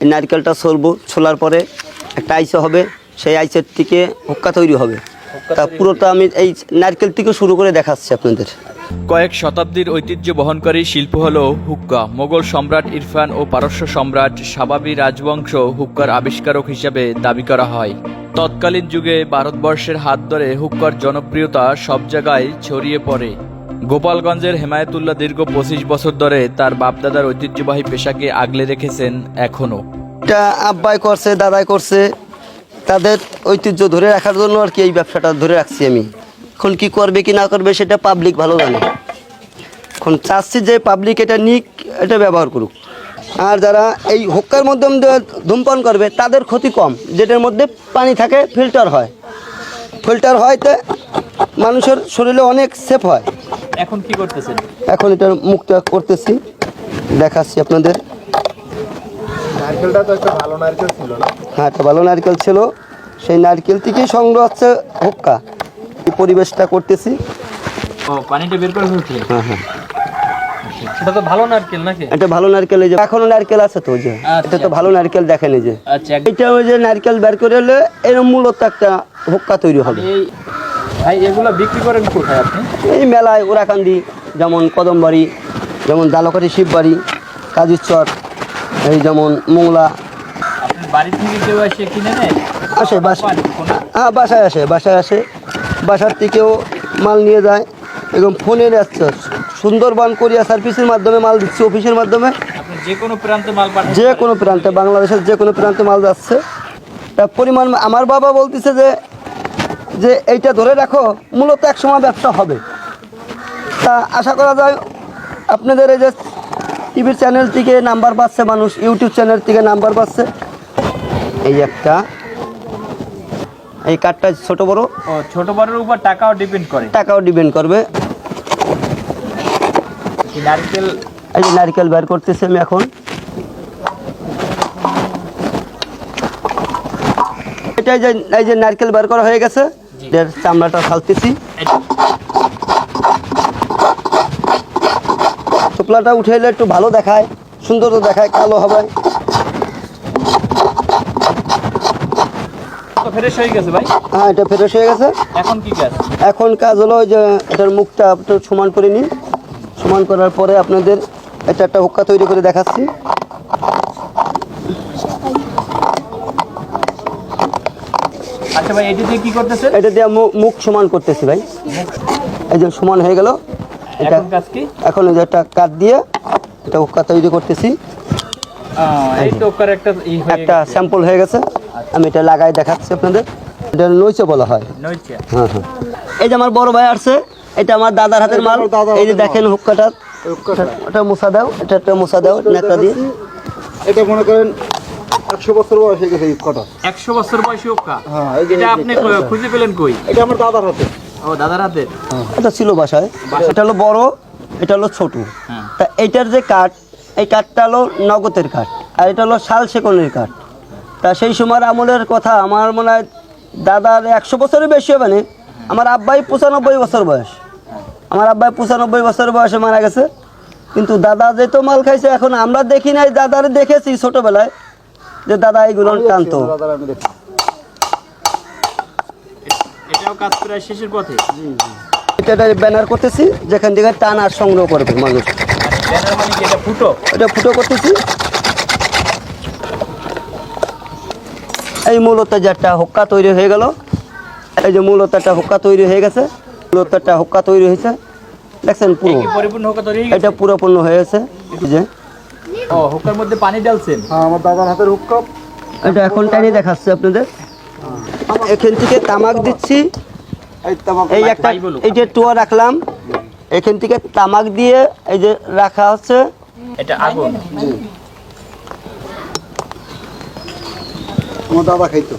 নারকেলটা ছলবো ছোলার পরে একটা আইসে হবে সেই আইসের থেকে হুক্কা তৈরি হবে। তা পুরোটা আমি এই নারকেল থেকে শুরু করে দেখাচ্ছি আপনাদের। কয়েক শতাব্দীর ঐতিহ্য বহনকারী শিল্প হল হুক্কা। মোগল সম্রাট ইরফান ও পারস্য সম্রাট সাবাবি রাজবংশ হুক্কার আবিষ্কারক হিসাবে দাবি করা হয়। তৎকালীন যুগে ভারতবর্ষের হাত ধরে হুক্কার জনপ্রিয়তা সব জায়গায় ছড়িয়ে পড়ে। গোপালগঞ্জের হেমায়েতুল্লাহ দীর্ঘ পঁচিশ বছর ধরে তার বাপদাদার ঐতিহ্যবাহী পেশাকে আগলে রেখেছেন এখনও। এটা আব্বাই করছে, দাদাই করছে। তাদের ঐতিহ্য ধরে রাখার জন্য আর কি এই ব্যবসাটা ধরে রাখছি আমি। এখন কি করবে কি না করবে সেটা পাবলিক ভালো জানে। এখন চাচ্ছি যে পাবলিক এটা নিক, এটা ব্যবহার করুক। আর যারা এই হুক্কার মাধ্যম ধূমপান করবে, তাদের ক্ষতি কম। যেটার মধ্যে পানি থাকে ফিল্টার হয়। ফিল্টার হয় তো মানুষের শরীরে অনেক সেফ হয়। এখন কি করতেছেন? এখন এটার মুখটা করতেছি। দেখাচ্ছি আপনাদের। নারকেলটা তো একটা ভালো নারকেল ছিল না? হ্যাঁ একটা ভালো নারকেল ছিল। সেই নারকেল থেকেই সংগ্রহ হচ্ছে হুক্কা। এই পরিবেশটা করতেছি। ও পানিটা বের করে ফেলছে হ্যাঁ হ্যাঁ। সেটা তো ভালো নারকেল নাকি? এটা ভালো নারকেল এই যে এখনও নারকেল আছে তো যে। আচ্ছা। এটা তো ভালো নারকেল দেখেন এই যে। আচ্ছা। এটা ওই যে নারকেল বের করে হলে এর মূলত একটা হুক্কা তৈরি হবে। এই ভাই এগুলো বিক্রি করেন কোথায় আপনি? এই মেলায় ওরাকান্দি যেমন কদমবাড়ি যেমন জালকাঠি শিববাড়ি কাজীরচর এই যেমন মোংলা। বাড়ি থেকে কেউ এসে কিনে নেয়? আসে বাস হ্যাঁ বাসায় আসে বাসায় আসে। বাসার থেকেও মাল নিয়ে যায় এবং ফোনে যাচ্ছে সুন্দরবন কোরিয়া সার্ভিসের মাধ্যমে মাল দিচ্ছে অফিসের মাধ্যমে। যে কোনো প্রান্তে মাল যে কোনো প্রান্তে বাংলাদেশের যে কোনো প্রান্তে মাল যাচ্ছে। তার পরিমাণ আমার বাবা বলতেছে যে যে এইটা ধরে রাখো মূলত এক সময় ব্যবসা হবে। তা আশা করা যায় আপনাদের এই যে টিভির চ্যানেল থেকে নাম্বার পাচ্ছে মানুষ ইউটিউব চ্যানেল থেকে নাম্বার পাচ্ছে এই একটা। এই কার্ডটা ছোট বড়। ও ছোট বড়ের উপর টাকাও ডিপেন্ড করে। টাকাও ডিপেন্ড করবে। এই নারকেল এই নারকেল বের করতেছি আমি এখন। এটা এই যে এই যে নারকেল বার করা হয়ে গেছে এর চামড়াটা ফালতেছি। টোপলাটা উঠে এলে একটু ভালো দেখায় সুন্দর দেখায় কালো হবে। ফ্রেশ হয়ে গেছে ভাই? হ্যাঁ এটা ফ্রেশ হয়ে গেছে। এখন কি কাজ? এখন কাজ হলো যে এটার মুখটা একটু সমান করে নিন সমান করার পরে আপনাদের এটা একটা হুক্কা তৈরি করে দেখাচ্ছি। আচ্ছা ভাই এটি দিয়ে কি করতেছেন? এটা দিয়ে মুখ সমান করতেছি ভাই। এই যে সমান হয়ে গেল। এটা এখন কাজ কি? এখন এই যে একটা কাঠ দিয়ে এটা হুক্কা তৈরি করতেছি। একটা স্যাম্পল হয়ে গেছে। আমি এটা লাগাই দেখাচ্ছি আপনাদের। এটা নৈচে বলা হয়। হ্যাঁ হ্যাঁ। এই যে আমার বড় ভাই আসছে এটা আমার দাদার হাতের মাল। এই যে দেখেন হুক্কাটা হুক্কাটা। ওটা মুসা দাও এটা একটা মুসা দাও নেকড়া দিয়ে। এটা মনে করেন একশো বছর বয়স হয়ে গেছে এই কটা একশো বছর বয়সী ওকা হ্যাঁ এটা আপনি খুঁজে পেলেন কই? এটা আমার দাদার হাতে। ও দাদার হাতে? এটা ছিল বাসায়। এটা হলো বড় এটা হলো ছোট। হ্যাঁ। তা এইটার যে কাঠ এই কাঠটা হলো নগদের কাঠ আর এটা হলো শাল সেকনের কাঠ। তা সেই সময়ের আমলের কথা আমার মনে হয় দাদার একশো বছরের বেশি হবে না। আমার আব্বাই পঁচানব্বই বছর বয়স। আমার আব্বাই পঁচানব্বই বছর বয়সে মারা গেছে। কিন্তু দাদা যে তো মাল খাইছে এখন আমরা দেখি নাই দাদার দেখেছি ছোটবেলায়। যে দাদা এইগুলো টানতো এটা ব্যানার করতেছি যেখান থেকে টান আর সংগ্রহ করবে মানুষ। ব্যানার মানে কি এটা ফুটো? করতেছি। এই মূলত যে একটা হুক্কা তৈরি হয়ে গেল। এই যে মূলত একটা হুক্কা তৈরি হয়ে গেছে। মূলত একটা হুক্কা তৈরি হয়েছে। দেখছেন পুরো। হয়ে? এটা পুরোপূর্ণ হয়েছে যে ও হুকার মধ্যে পানি ডালছেন হ্যাঁ আমার দাদার হাতের হুক্কা। এটা এখন টাইনি দেখাচ্ছে আপনাদের। এখান থেকে তামাক দিচ্ছি। এই তামাক এই একটা এই যে টুয়া রাখলাম এখান থেকে তামাক দিয়ে এই যে রাখা হচ্ছে। এটা আগুন। আমার দাদা খাইতো।